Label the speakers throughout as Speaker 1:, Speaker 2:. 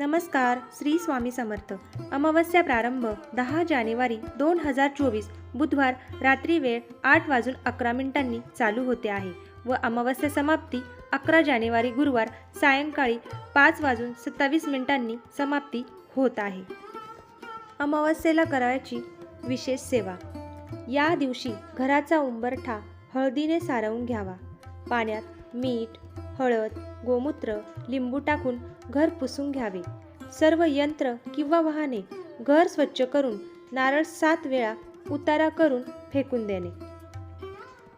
Speaker 1: नमस्कार श्री स्वामी समर्थ. अमावस्या प्रारंभ दहा जानेवारी दोन हजार चोवीस. बुधवार रात्री वेळ आठ वाजून अकरा मिनिटांनी चालू होते आहे व अमावस्या समाप्ती अकरा जानेवारी गुरुवार सायंकाळी पाच वाजून सत्तावीस मिनिटांनी समाप्ती होत आहे. अमावस्येला करायची विशेष सेवा. या दिवशी घराचा उंबरठा हळदीने सारवून घ्यावा. पाण्यात मीठ हळद गोमूत्र लिंबू टाकून घर पुसून घ्यावे. सर्व यंत्र किंवा वाहने घर स्वच्छ करून नारळ सात वेळा उतारा करून फेकून देणे.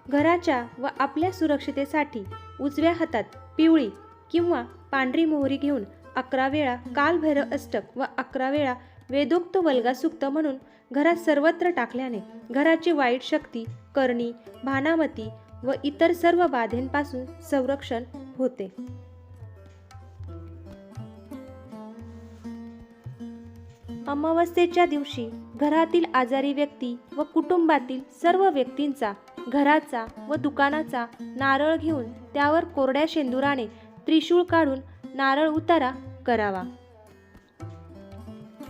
Speaker 1: घराच्या व आपल्या सुरक्षितेसाठी उजव्या हातात पिवळी किंवा पांढरी मोहरी घेऊन अकरा वेळा कालभैरव अष्टक व अकरा वेळा वेदोक्त वल्गासुक्त म्हणून घरात सर्वत्र टाकल्याने घराची वाईट शक्ती करणी भानामती व इतर सर्व बाधेंपासून संरक्षण होते. अमावस्येच्या दिवशी घरातील आजारी व्यक्ती व कुटुंबातील सर्व व्यक्तींचा घराचा व दुकानाचा नारळ घेऊन त्यावर कोरड्या शेंदुराने त्रिशूळ काढून नारळ उतारा करावा.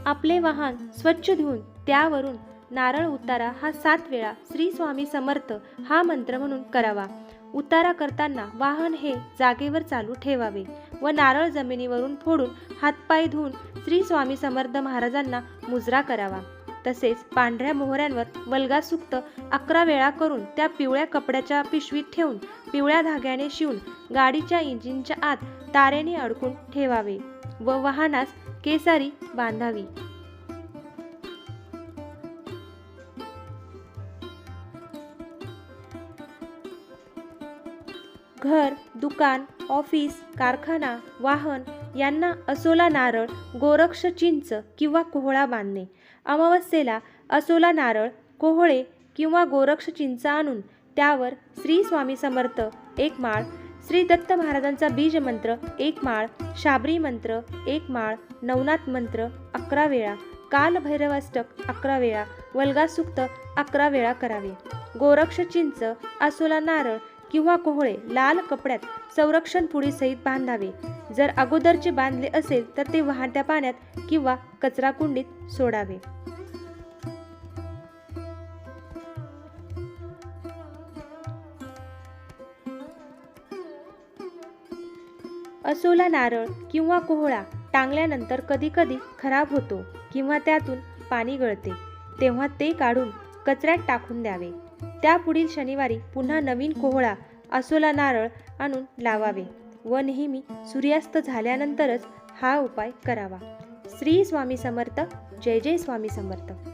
Speaker 1: आपले वाहन स्वच्छ धुवून त्यावरून नारळ उतारा हा सात वेळा श्री स्वामी समर्थ हा मंत्र म्हणून करावा. उतारा करताना वाहन हे जागेवर चालू ठेवावे व नारळ जमिनीवरून फोडून हातपाय धुवून श्री स्वामी समर्थ महाराजांना मुजरा करावा. तसेच पांढऱ्या मोहऱ्यांवर वल्गा सुक्त अकरा वेळा करून त्या पिवळ्या कपड्याच्या पिशवीत ठेवून पिवळ्या धाग्याने शिवून गाडीच्या इंजिनच्या आत तारेने अडकून ठेवावे व वाहनास केसारी बांधावी. घर दुकान ऑफिस कारखाना वाहन यांना असोला नारळ गोरक्ष चिंच किंवा कोहळा बांधणे. अमावस्येला असोला नारळ कोहळे किंवा गोरक्ष चिंच आणून त्यावर श्री स्वामी समर्थ एक माळ श्री दत्त महाराजांचा बीज मंत्र एक माळ शाबरी मंत्र एक माळ नवनाथ मंत्र अकरा वेळा कालभैरवाष्टक अकरा वेळा वल्गासुक्त अकरा वेळा करावे. गोरक्ष चिंच असोला नारळ किंवा कोहळे लाल कपड्यात संरक्षण पुडीसहित बांधावे. जर अगोदरचे बांधले असेल तर ते वाहत्या पाण्यात किंवा कचरा कुंडीत सोडावे. असोला नारळ किंवा कोहळा टांगल्यानंतर कधीकधी खराब होतो किंवा त्यातून पाणी गळते. तेव्हा ते काढून कचऱ्यात टाकून द्यावे. त्यापुढील शनिवारी पुन्हा नवीन कोहळा असोला नारळ आणून लावावे व नेहमी सूर्यास्त झाल्यानंतरच हा उपाय करावा. श्री स्वामी समर्थ. जय जय स्वामी समर्थ.